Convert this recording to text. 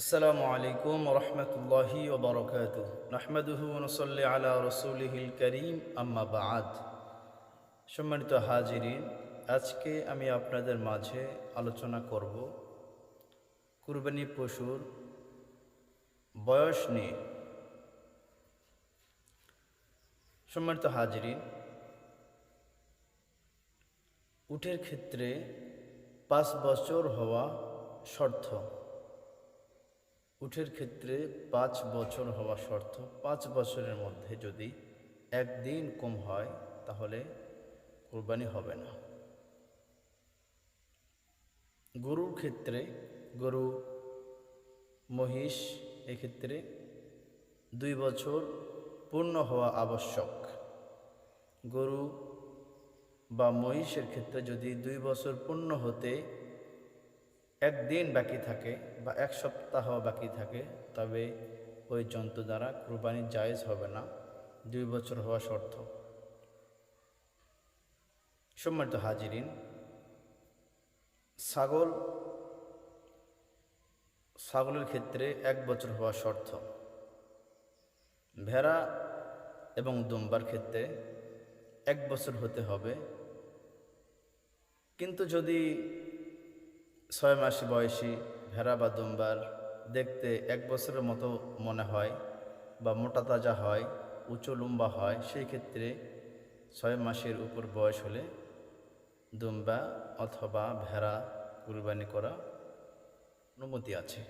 আসসালামু আলাইকুম রহমতুল্লাহি ওবরকাত নাহমদুহনসল্লি আলা রসুলহিল করিম আম্মাবাদ সম্মানিত হাজিরিন, আজকে আমি আপনাদের মাঝে আলোচনা করব কুরবানি পশুর বয়স নিয়ে। সম্মানিত হাজিরিন উঠের ক্ষেত্রে পাঁচ বছর হওয়া শর্ত। উটের ক্ষেত্রে পাঁচ বছর হওয়া শর্ত, পাঁচ বছরের মধ্যে যদি একদিন কম হয়, তাহলে কোরবানি হবে না। গরুর ক্ষেত্রে গরু, মহিষ, এক্ষেত্রে দুই বছর পূর্ণ হওয়া আবশ্যক। গরু বা মহিষের ক্ষেত্রে যদি দুই বছর পূর্ণ হতে একদিন বাকি থাকে বা এক সপ্তাহ বাকি থাকে, তবে ওই জন্তু দ্বারা কুরবানি জায়েজ হবে না। দুই বছর হওয়া শর্ত। সম্মানিত হাজিরিন, ছাগল, ছাগলের ক্ষেত্রে এক বছর হওয়া শর্ত। ভেড়া এবং দুম্বার ক্ষেত্রে এক বছর হতে হবে। কিন্তু যদি ছয় মাস বয়সী ভেড়া বা দুম্বার দেখতে এক বছরের মতো মনে হয় বা মোটা তাজা হয়, উঁচু লম্বা হয়, সেই ক্ষেত্রে ছয় মাসের উপর বয়স হলে দুম্বা অথবা ভেড়া কুরবানি করা অনুমতি আছে।